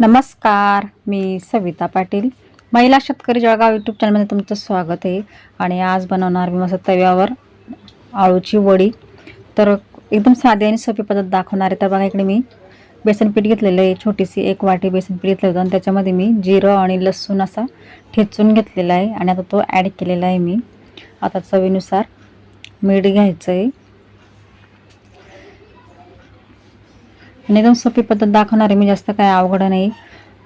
नमस्कार मी सविता पाटील. महिला शेतकरी जळगाव यूट्यूब चॅनलमध्ये तुमचं स्वागत आहे. आणि आज बनवणार मी मस्त तव्यावर आळूची वडी. तर एकदम साधी आणि सोपी पद्धत दाखवणार आहे. तर बघा इकडे मी बेसन पीठ घेतलेलं आहे. छोटीशी एक वाटी बेसन पीठ घेतलं होतं. आणि त्याच्यामध्ये मी जिरं आणि लसूण असा ठेचून घेतलेला आहे. आणि आता तो ॲड केलेला आहे मी. आता चवीनुसार मीठ घ्यायचं आहे आणि एकदम सोपी पद्धत दाखवणार आहे मी जास्त काय अवघड नाही.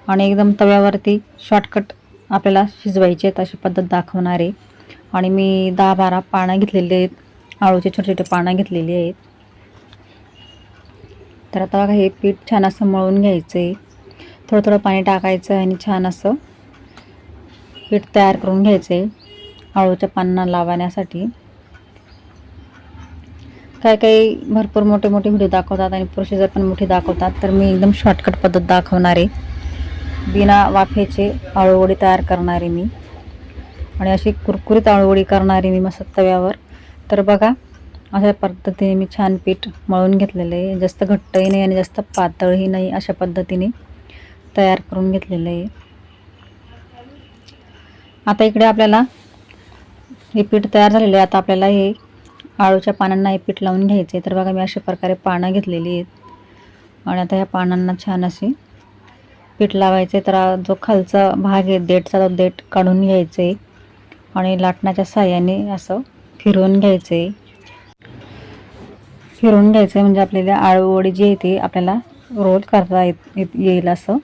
आणि एकदम तव्यावरती शॉर्टकट आपल्याला शिजवायचे आहेत अशी पद्धत दाखवणार. आहे आणि मी दहा बारा पानं घेतलेले आहेत. आळूचे छोटे छोटे पानं घेतलेली आहेत. तर आता बघा हे पीठ छान असं मळून घ्यायचं आहे थोडं थोडं पाणी टाकायचं आणि छान असं पीठ तयार करून घ्यायचं आहे आळूच्या पानांना लावण्यासाठी. काही काही भरपूर मोठे मोठे व्हिडिओ दाखवतात आणि प्रोसिजर पण मोठी दाखवतात. तर मी एकदम शॉर्टकट पद्धत दाखवणार आहे. बिना वाफेचे आळूवडी तयार करणारे मी. आणि अशी कुरकुरीत आळूवडी करणारी मी मस्त तव्यावर. तर बघा अशा पद्धतीने मी छान पीठ मळून घेतलेलं आहे. जास्त घट्टही नाही आणि जास्त पातळही नाही अशा पद्धतीने तयार करून घेतलेलं आहे. आता इकडे आपल्याला हे पीठ तयार झालेलं आहे. आता आपल्याला हे आळूच्या पानांना हे पीठ लावून घ्यायचे. तर बघा मी अशा प्रकारे पानं घेतलेली आहेत. आणि आता ह्या पानांना छान असे पीठ लावायचे. तर जो खालचा भाग आहे देठचा तो देठ काढून घ्यायचे. आणि लाटणाच्या साह्याने असं फिरवून घ्यायचे. फिरवून घ्यायचं म्हणजे आपल्याला आळूवडी जी आहे ती आपल्याला रोल करता येत येत- येईल असं.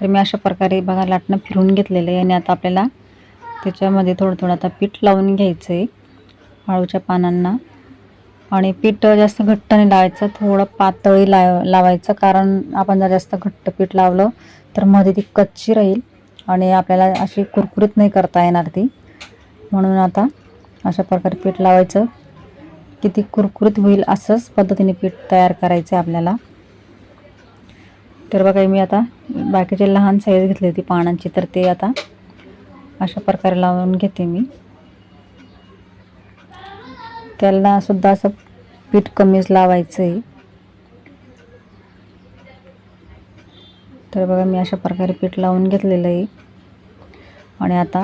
तर मी अशा प्रकारे बघा लाटणं फिरवून घेतलेलं आहे. आणि आता आपल्याला त्याच्यामध्ये थोडं थोडं आता पीठ लावून घ्यायचं आहे आळूच्या पानांना. आणि पीठ जास्त घट्ट नाही लावायचं थोडं पातळी लाव लावायचं. कारण आपण जर जास्त घट्ट पीठ लावलं तर मध्ये ती कच्ची राहील आणि आपल्याला अशी कुरकुरीत नाही करता येणार ती. म्हणून आता अशा प्रकारे पीठ लावायचं. किती कुरकुरीत होईल असंच पद्धतीने पीठ तयार करायचं आहे आपल्याला. तर बघा मी आता बाकीचे लहान साईज घेतली होती पानांची तर ते आता अशा प्रकारे लावून घेते मी. त्याला सुद्धा असं पीठ कमीच लावायचं आहे तर बघा मी अशा प्रकारे पीठ लावून घेतलेलं आहे. आणि आता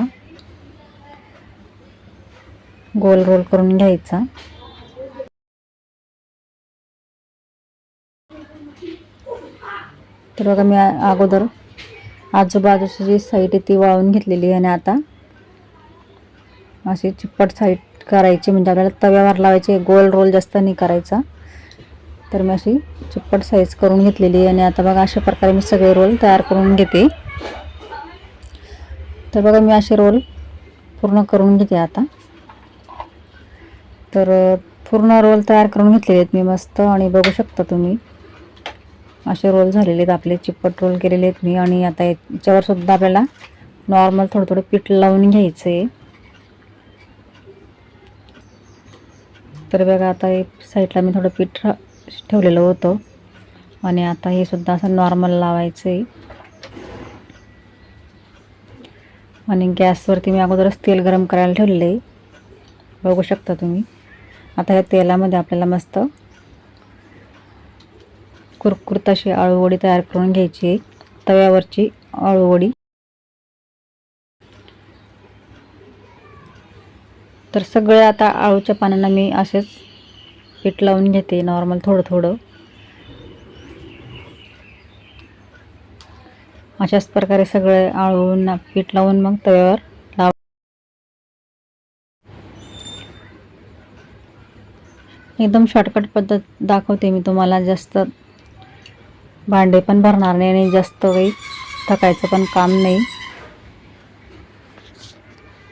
गोल रोल करून घ्यायचा. तर बघा मी अगोदर आजूबाजूची जी साईड आहे ती वाळून घेतलेली आहे. आणि आता अशी चिप्पट साईड करायची म्हणजे आपल्याला तव्यावर लावायची गोल रोल जास्त नाही करायचा. तर मी अशी चिप्पट साईज करून घेतलेली आहे आणि आता बघा अशा प्रकारे मी सगळे रोल तयार करून घेते. तर बघा मी असे रोल पूर्ण करून घेते आता. तर पूर्ण रोल तयार करून घेतलेले आहेत मी मस्त आणि बघू शकता तुम्ही. असे रोल झालेले आहेत आपले चिप्पट रोल केलेले आहेत मी आणि आता याच्यावर सुद्धा आपल्याला नॉर्मल थोडं थोडं पीठ लावून घ्यायचं आहे तर बघा आता एक साईडला मी थोडं पीठ ठेवलेलं होतं. आणि आता हे सुद्धा असं नॉर्मल लावायचं आहे आणि गॅसवरती मी अगोदरच तेल गरम करायला ठेवलेलं आहे बघू शकता तुम्ही. आता ह्या तेलामध्ये आपल्याला मस्त कुरकुरत अशी आळूवडी तयार करून घ्यायची आहे. तव्यावरची आळूवडी. तर सगळे आता आळूच्या पानांना मी असेच पीठ लावून घेते नॉर्मल थोडं थोडं. अशाच प्रकारे सगळे आळूंना पीठ लावून मग तव्यावर लाव एकदम शॉर्टकट पद्धत दाखवते मी तुम्हाला. जास्त भांडे पण भरणार नाही आणि जास्त काही थकायचं पण काम नाही.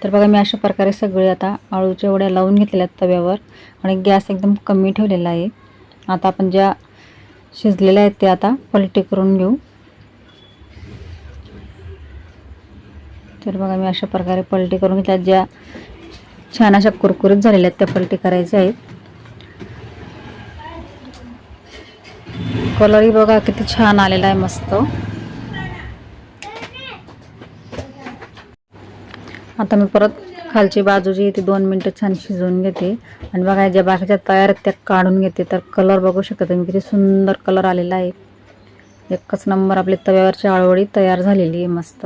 तर बघा मी अशा प्रकारे सगळे आता आळूच्या वड्या लावून घेतलेल्या आहेत तव्यावर आणि गॅस एकदम कमी ठेवलेला आहे. आता आपण ज्या शिजलेल्या आहेत ते आता पलटी करून घेऊ. तर बघा मी अशा प्रकारे पलटी करून घेतल्या. ज्या छान अशा कुरकुरीत झालेल्या आहेत त्या पलटी करायच्या आहेत. कलरही बघा किती छान आलेला आहे मस्त. आता मी परत खालची बाजू जी आहे ती दोन मिनटं छान शिजवून घेते. आणि बघा ज्या बाकीच्या तयार आहेत त्या काढून घेते. तर कलर बघू शकता तुम्ही किती सुंदर कलर आलेला आहे. एकच नंबर आपली तव्यावरची आळवडी तयार झालेली आहे मस्त.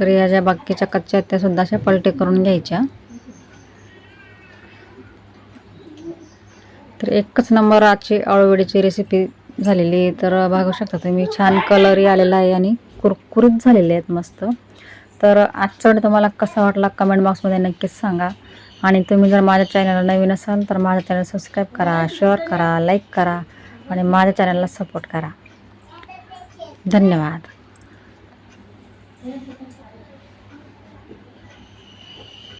तर या ज्या बाकीच्या कच्च्या आहेत त्या सुद्धा अशा पलटे करून घ्यायच्या. तर एकच नंबर आजची आळूवडीची रेसिपी झालेली तर बघू शकता तुम्ही छान कलरही आलेला आहे आणि कुरकुरीत झालेले आहेत मस्त. तर आजचा व्हिडिओ तुम्हाला कसा वाटला कमेंट बॉक्समध्ये नक्कीच सांगा. आणि तुम्ही जर माझ्या चॅनलला नवीन असाल तर माझ्या चॅनल सबस्क्राईब करा शेअर करा लाईक करा आणि माझ्या चॅनलला सपोर्ट करा. धन्यवाद.